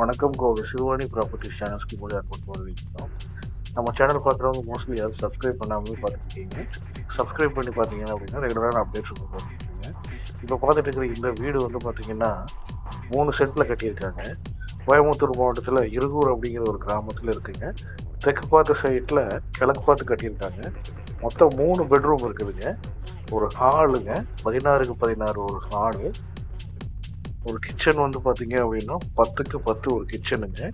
வணக்கம். கோவில் சிறுவாணி ப்ராப்பர்ட்டி சேனல்ஸ்க்கு மூலியம் அட்போர்ட் வரவேற்கிறோம். நம்ம சேனல் பார்க்குறவங்க மோஸ்ட்லி யாரும் சப்ஸ்கிரைப் பண்ணாமலே பார்த்துருக்கீங்க சப்ஸ்கிரைப் பண்ணி பார்த்தீங்க அப்படின்னா ரெகுலரான அப்டேட்ஸ் பார்த்துருக்கீங்க இப்போ பார்த்துட்டு இருக்கிற இந்த வீடு வந்து பார்த்தீங்கன்னா மூணு சென்ட்டில் கட்டியிருக்காங்க. கோயம்புத்தூர் மாவட்டத்தில் இருகூர் அப்படிங்கிற ஒரு கிராமத்தில் இருக்குங்க. தெற்கு பார்த்த சைட்டில் கிழக்கு பார்த்து கட்டியிருக்காங்க. மொத்தம் மூணு பெட்ரூம் இருக்குதுங்க. ஒரு ஹாலுங்க பதினாறுக்கு பதினாறு ஒரு ஹாலு ஒரு கிச்சன் வந்து பார்த்தீங்க அப்படின்னா பத்துக்கு பத்து ஒரு கிச்சனுங்க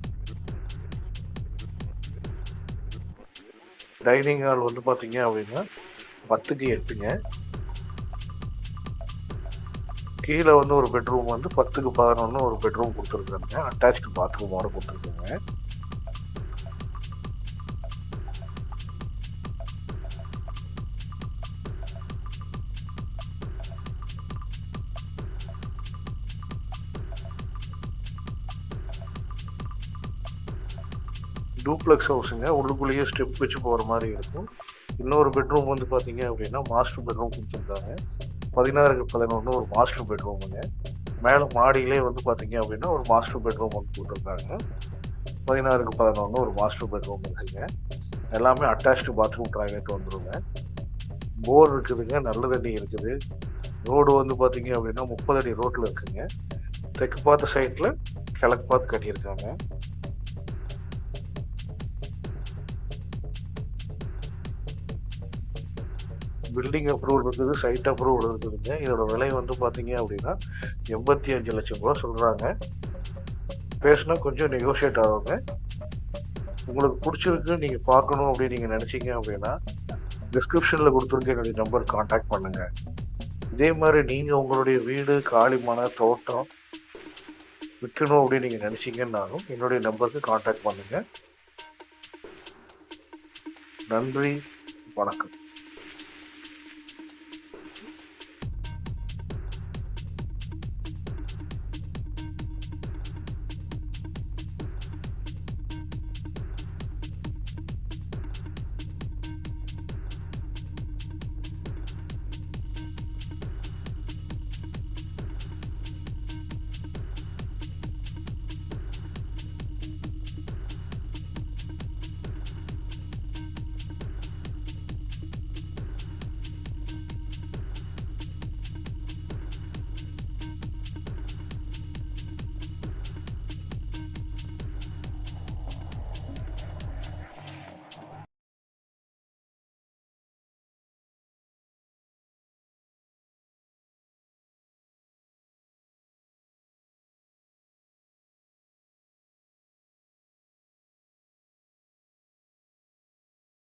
டைனிங் ஹால் வந்து பார்த்தீங்க அப்படின்னா பத்துக்கு எட்டுங்க. கீழே வந்து ஒரு பெட்ரூம் வந்து பத்துக்கு பதினொன்று ஒரு பெட்ரூம் கொடுத்துருக்காங்க. அட்டாச்சு பாத்ரூமோடு கொடுத்துருக்காங்க. டூப்ளெக்ஸ் ஹவுஸுங்க. உள்ளுக்குள்ளேயே ஸ்டெப் வச்சு போகிற மாதிரி இருக்கும். இன்னொரு பெட்ரூம் வந்து பார்த்தீங்க அப்படின்னா மாஸ்டர் பெட்ரூம் கொடுத்துருக்காங்க பதினாறுக்கு பதினொன்று ஒரு மாஸ்டர் பெட்ரூமுங்க. மேலே மாடியிலே வந்து பார்த்தீங்க அப்படின்னா ஒரு மாஸ்டர் பெட்ரூம் ஒன்று போட்டிருக்காங்க பதினாறுக்கு பதினொன்று ஒரு மாஸ்டர் பெட்ரூம் இருக்குதுங்க எல்லாமே அட்டாச்டு பாத்ரூம் டாய்லெட் வந்துருங்க. போர் இருக்குதுங்க. நல்ல தண்ணி இருக்குது. ரோடு வந்து பார்த்தீங்க அப்படின்னா முப்பது அடி ரோட்டில் இருக்குதுங்க தெற்கு பார்த்த சைட்டில் கிழக்கு பார்த்து கட்டியிருக்காங்க. பில்டிங் அப்ரூவல் இருக்குது சைட் அப்ரூவல் இருக்குதுங்க. இதோட விலை வந்து பார்த்தீங்க அப்படின்னா எண்பத்தி அஞ்சு லட்சம் ரூபா சொல்கிறாங்க பேசுனா கொஞ்சம் நெகோஷியேட் ஆகுங்க. உங்களுக்கு பிடிச்சிருக்கு நீங்கள் பார்க்கணும் அப்படின்னு நீங்கள் நினச்சிங்க அப்படின்னா டிஸ்கிரிப்ஷனில் கொடுத்துருக்க என்னுடைய நம்பர் காண்டாக்ட் பண்ணுங்கள் இதே மாதிரி நீங்கள் உங்களுடைய வீடு காலிமான தோட்டம் விற்கணும் அப்படின்னு நீங்கள் நினச்சிங்கன்னாலும் என்னுடைய நம்பருக்கு காண்டாக்ட் பண்ணுங்கள் நன்றி வணக்கம்.